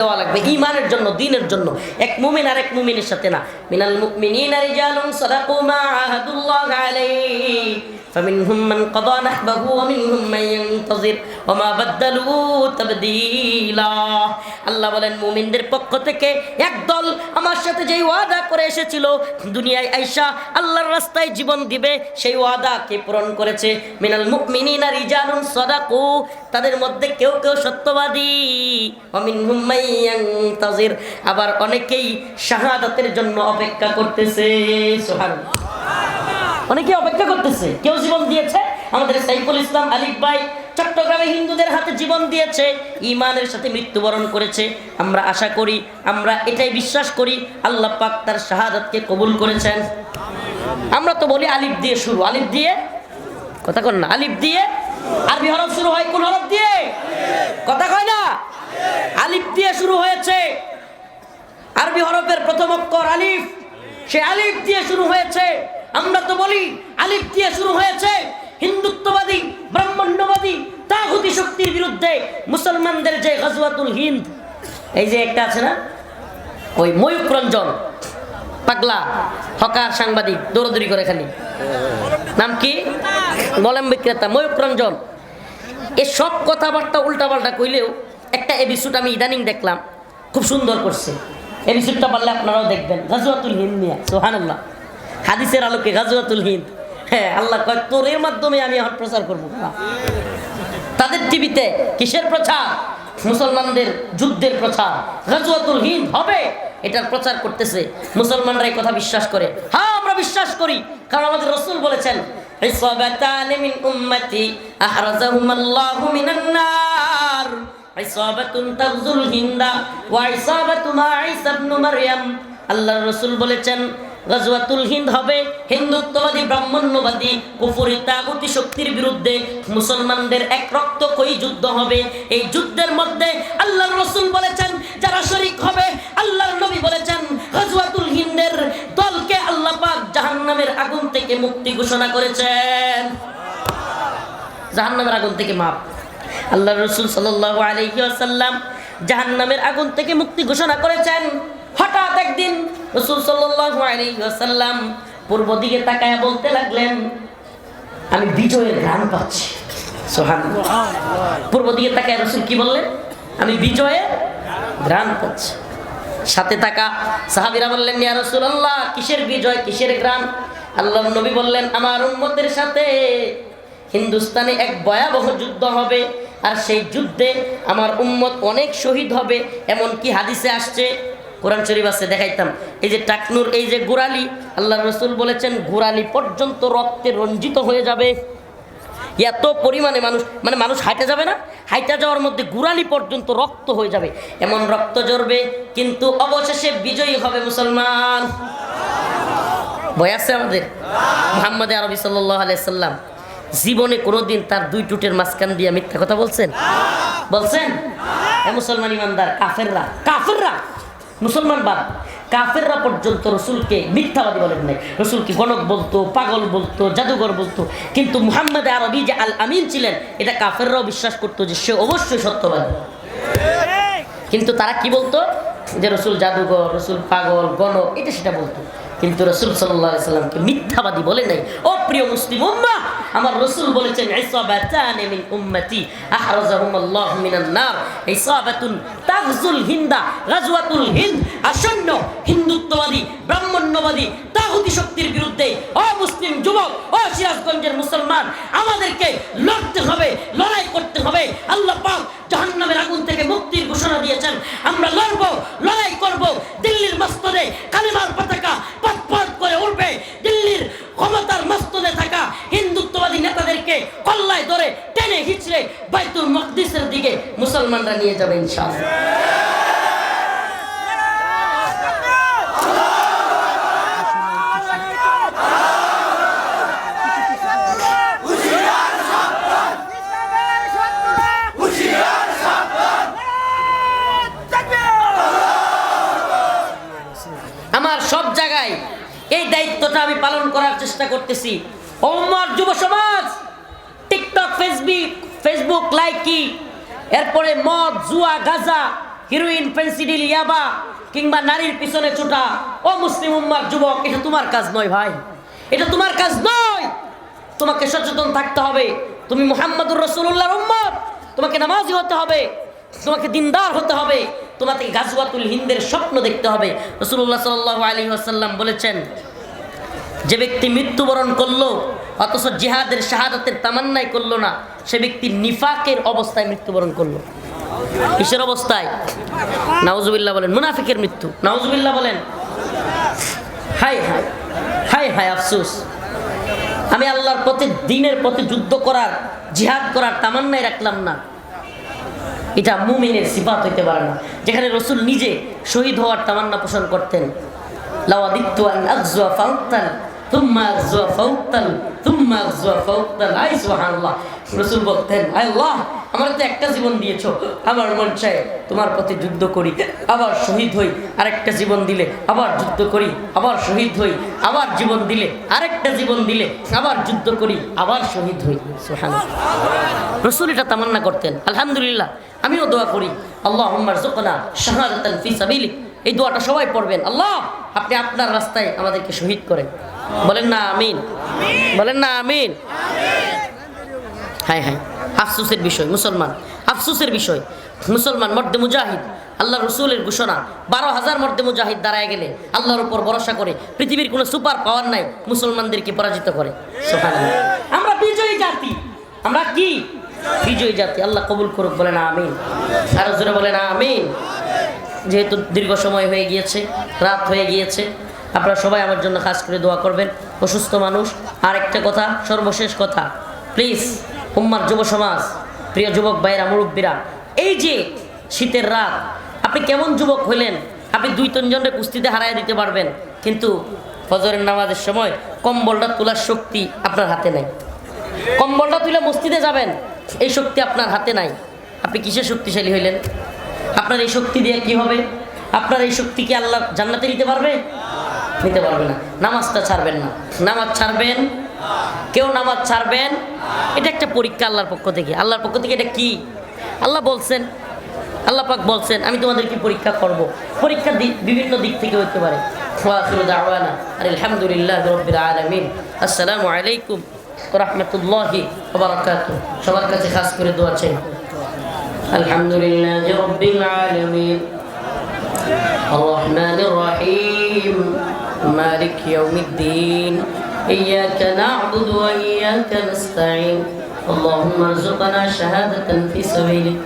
দেওয়া লাগবে ইমানের জন্য, দিনের জন্য। এক মুমিন আর এক মুমিনের সাথে না। মিনাল মুমিনিনা রিজালুন সাদাকু মা আহাদুল্লাহ আলাইহি। فمنهم من قضى نحبه ومنهم من ينتظر وما بدلوا تبديلا আল্লাহ বলেন মুমিনদের পক্ষ থেকে একদল আমার সাথে যেই ওয়াদা করে এসেছিল দুনিয়ায় আইসা আল্লাহর রাস্তায় জীবন দিবে সেই ওয়াদাকে পূরণ করেছে মিনাল মুমিনিনা রিজালুন সাদাকু তাদের মধ্যে কেউ কেউ সত্যবাদী অমিনহুম মান ইয়ানতাজির আবার অনেকেই শাহাদাতের জন্য অপেক্ষা করতেছে সুবহানাল্লাহ অনেকে অপেক্ষা করতেছে, কেউ জীবন দিয়েছে? আমাদের সাইফুল ইসলাম আলিফ ভাই চট্টগ্রামে হিন্দুদের হাতে জীবন দিয়েছে ইমানের সাথে মৃত্যুবরণ করেছে। আমরা আশা করি, আমরা এটাই বিশ্বাস করি, আল্লাহ পাক তার শাহাদাতকে কবুল করেছেন। আমরা তো বলি আলিফ দিয়ে শুরু। আলিফ দিয়ে? কথা কন না, আলিফ দিয়ে? আরবি হরফ শুরু হয় কোন হরফ দিয়ে? কথা কয় না? আলিফ দিয়ে শুরু হয়েছে। আরবি হরফের প্রথম অক্ষর আলিফ। সে আলিফ দিয়ে শুরু হয়েছে। আমরা তো বলি, আলিফ দিয়ে শুরু হয়েছে। হিন্দুত্ববাদী, ব্রাহ্মণ্যবাদী তাহুতি শক্তির বিরুদ্ধে মুসলমানদের যে গজওয়াতুল হিন্দ, এই যে একটা আছে না? ওই ময়ূক রঞ্জন, পাগলা, হকার সাংবাদিক, দৌড়দৌড়ি করে খালি। নাম কি? মলম বিক্রেতা ময়ূক রঞ্জন। এসব কথাবার্তা উল্টাপাল্টা কইলেও একটা এপিসোড আমি ইদানিং দেখলাম, খুব সুন্দর করছে। এপিসোডটা পারলে আপনারাও দেখবেন। গাজুয়াতুল হিন্দ নিয়ে সোহান আল্লাহ হাদিসের আলোকে গাজুয়াতুল হিন্দ। হ্যাঁ আল্লাহ কয় তোর এর মাধ্যমে আমি এখন প্রচার করব। তাদের টিভিতে কিসের প্রচার? মুসলমানদের যুদ্ধের প্রচার। গাজুয়াতুল হিন্দ হবে, এটার প্রচার করতেছে। মুসলমানরা এই কথা বিশ্বাস করে। হ্যাঁ আমরা বিশ্বাস করি, কারণ আমাদের রসুল বলেছেন আল্লাহর রাসূল বলেছেন গজওয়াতুল হিন্দ হবে হিন্দুত্ববাদী, ব্রাহ্মণ্যবাদী, কুফুরি, তাগুতি শক্তির বিরুদ্ধে মুসলমানদের এক রক্তক্ষয়ী যুদ্ধ হবে। এই যুদ্ধের মধ্যে আল্লাহর রসুল বলেছেন, যারা শরিক হবে, আল্লাহর নবী বলেছেন, গজওয়াতুল হিন্দের দলকে আল্লাহ পাক জাহান্নামের আগুন থেকে মুক্তি ঘোষণা করেছেন। জাহান্নামের আগুন থেকে মাপ আল্লাহ রসুল সাল্লাহ আলহিসাল্লাম জাহান্নামের আগুন থেকে মুক্তি ঘোষণা করেছেন। হঠাৎ একদিন রসুল আলহিসাল্লাম পূর্ব দিকে তাকায় বলতে লাগলেন, আমি বিজয়ের গান পাচ্ছি। সোহান পূর্ব দিকে তাকায় রসুল কি বললেন, আমি বিজয়ের গ্রাম পাচ্ছি। সাথে থাকা সাহাবিরা বললেন, ইয়া রাসূলুল্লাহ, কিসের বিজয়, কিসের গ্রাম আল্লাহ নবী বললেন, আমার উম্মতের সাথে হিন্দুস্তানে এক ভয়াবহ যুদ্ধ হবে, আর সেই যুদ্ধে আমার উম্মত অনেক শহীদ হবে। এমন কি হাদিসে আসছে কোরআন শরীফ আছে, দেখাইতাম। এই যে টাকনুর, এই যে গোড়ালি, আল্লাহ রসুল বলেছেন, গোড়ালি পর্যন্ত রক্তে রঞ্জিত হয়ে যাবে। এত পরিমাণে মানুষ মানে মানুষ হাইটে যাবে না? হাইটে যাওয়ার মধ্যে গুড়ালি পর্যন্ত রক্ত হয়ে যাবে। এমন রক্ত ঝরবে, কিন্তু অবশেষে বিজয়ী হবে মুসলমান। ভয় আছে আমাদের? মোহাম্মদ আরবি আলাইসাল্লাম জীবনে কোনোদিন তার দুই টুটের মাঝখান দিয়ে মিথ্যা কথা বলছেন? বলছেন? মুসলমান ইমানদার, কাফেররা কাফেররা! মুসলমান বাদ, কাফেররা পর্যন্ত রসুলকে মিথ্যাবাদী বলেন নাই। রসুলকে গণক বলতো, পাগল বলতো, জাদুঘর বলতো। কিন্তু মুহাম্মদ আরবি যে আল আমিন ছিলেন, এটা কাফেররাও বিশ্বাস করতো যে সে অবশ্যই সত্যবাদী। কিন্তু তারা কি বলতো? যে রসুল জাদুঘর, রসুল পাগল, গণক, এটা সেটা বলতো। কিন্তু রসুল সাল্লাহ সাল্লামকে মিথ্যাবাদী বলে নাই। ও প্রিয় মুসলিম উম্মা আমার রসুল বলেছেন বিরুদ্ধে ও মুসলিম মুসলমান, আমাদেরকে লড়তে হবে, লড়াই করতে হবে। আল্লাহ থেকে মুক্তির ঘোষণা দিয়েছেন, আমরা লড়বো, লড়াই নিয়ে যাবে ইনশাআল্লাহ। আমার সব জায়গায় এই দায়িত্বটা আমি পালন করার চেষ্টা করতেছি। যুব সমাজ, টিকটক, ফেসবুক ফেসবুক, লাইকি এরপরে মদ, জুয়া, গাজা, হিরোইন, পেন্সিডিল, ইয়াবা, কিংবা নারীর পিছনে ছোটা। ও মুসলিম উম্মার যুবক, এটা তোমার কাজ নয় ভাই। এটা তোমার কাজ নয়। তোমাকে সচেতন থাকতে হবে। তুমি মোহাম্মদুর রসুল্লাহর উম্মত। তোমাকে নামাজি হতে হবে। তোমাকে দিনদার হতে হবে। তোমাকে গাজওয়াতুল হিন্দের স্বপ্ন দেখতে হবে। রসুল্লাহ সাল্লাহ আলী আসাল্লাম বলেছেন, যে ব্যক্তি মৃত্যুবরণ করল অথচ জেহাদের শাহাদাতের তামান্নাই করল না, সে ব্যক্তি নিফাকের অবস্থায় মৃত্যুবরণ করল। কিসের অবস্থায়? নাউজুবিল্লাহ বলেন, মুনাফিকের মৃত্যু। নাউজুবিল্লাহ বলেন হাই হাই হাই হাই আফসোস। আমি আল্লাহর পথে, দিনের পথে যুদ্ধ করার, জিহাদ করার তামান্নাই রাখলাম না। এটা মুমিনের সিফাত হইতে পারে না। যেখানে রসুল নিজে শহীদ হওয়ার তামান্না পোষণ করতেন। লাওয়াদিত্তু আন আগজুয়া ফাউতাল তো একটা জীবন আমার যুদ্ধ করি, আবার শহীদ হই, আরেকটা জীবন দিলে আবার যুদ্ধ করি, আবার শহীদ হই, আবার জীবন দিলে আরেকটা জীবন দিলে আবার যুদ্ধ করি, আবার শহীদ হই। রসুল এটা তামান্না করতেন। আলহামদুলিল্লাহ, আমিও দোয়া করি। আল্লাহ জোকনা শাহাদাতান ফি এই দোয়াটা সবাই পড়বেন। আল্লাহ, আপনি আপনার রাস্তায় আমাদেরকে শহীদ করেন। বলেন না, আমিন। বলেন না, আমিন। হ্যাঁ হ্যাঁ। আফসোসের বিষয়, মুসলমান। আফসুসের বিষয়। মুসলমান মর্দে মুজাহিদ। আল্লাহ রসুলের ঘোষণা, বারো হাজার মর্দে মুজাহিদ দাঁড়ায় গেলে আল্লাহর উপর ভরসা করে পৃথিবীর কোনো সুপার পাওয়ার নাই, মুসলমানদেরকে পরাজিত করে। আমরা বিজয়ী জাতি। আমরা কি? বিজয়ী জাতি। আল্লাহ কবুল করুক বলে না আমিন। আরও জোরে বলে না আমিন। যেহেতু দীর্ঘ সময় হয়ে গিয়েছে, রাত হয়ে গিয়েছে আপনারা সবাই আমার জন্য খাস করে দোয়া করবেন। অসুস্থ মানুষ আর একটা কথা, সর্বশেষ কথা প্লিজ উম্মার যুব সমাজ, প্রিয় যুবক ভাইয়েরা, মুরব্বীরা, এই যে শীতের রাত, আপনি কেমন যুবক হইলেন? আপনি দুই তিনজনের কুস্তিতে হারাই দিতে পারবেন, কিন্তু ফজরের নামাজের সময় কম্বলটা তোলার শক্তি আপনার হাতে নেই। কম্বলটা তুলে মসজিদে যাবেন, এই শক্তি আপনার হাতে নাই। আপনি কিসের শক্তিশালী হইলেন? আপনার এই শক্তি দিয়ে কি হবে? আপনার এই শক্তি কি আল্লাহ জান্নাতে নিতে পারবে? নিতে পারবে না নামাজটা ছাড়বেন না নামাজ ছাড়বেন কেউ নামাজ ছাড়বেন এটা একটা পরীক্ষা আল্লাহর পক্ষ থেকে আল্লাহর পক্ষ থেকে এটা কি আল্লাহ বলছেন আল্লাহ পাক বলছেন আমি তোমাদেরকে পরীক্ষা করব পরীক্ষা দিক বিভিন্ন দিক থেকে হতে পারে ওয়াখিরু দাওয়ানা আলহামদুলিল্লাহ রাব্বিল আলামিন আসসালামু আলাইকুম ওয়া রাহমাতুল্লাহি ওয়া বারাকাতুহু সবার কাছে খাস করে দোয়া চাই আলহামদুলিল্লাহ রাব্বিল আলামিন الرحمن الرحيم مالك يوم الدين. إياك نعبد وإياك نستعين. اللهم ارزقنا شهادة في سبيلك.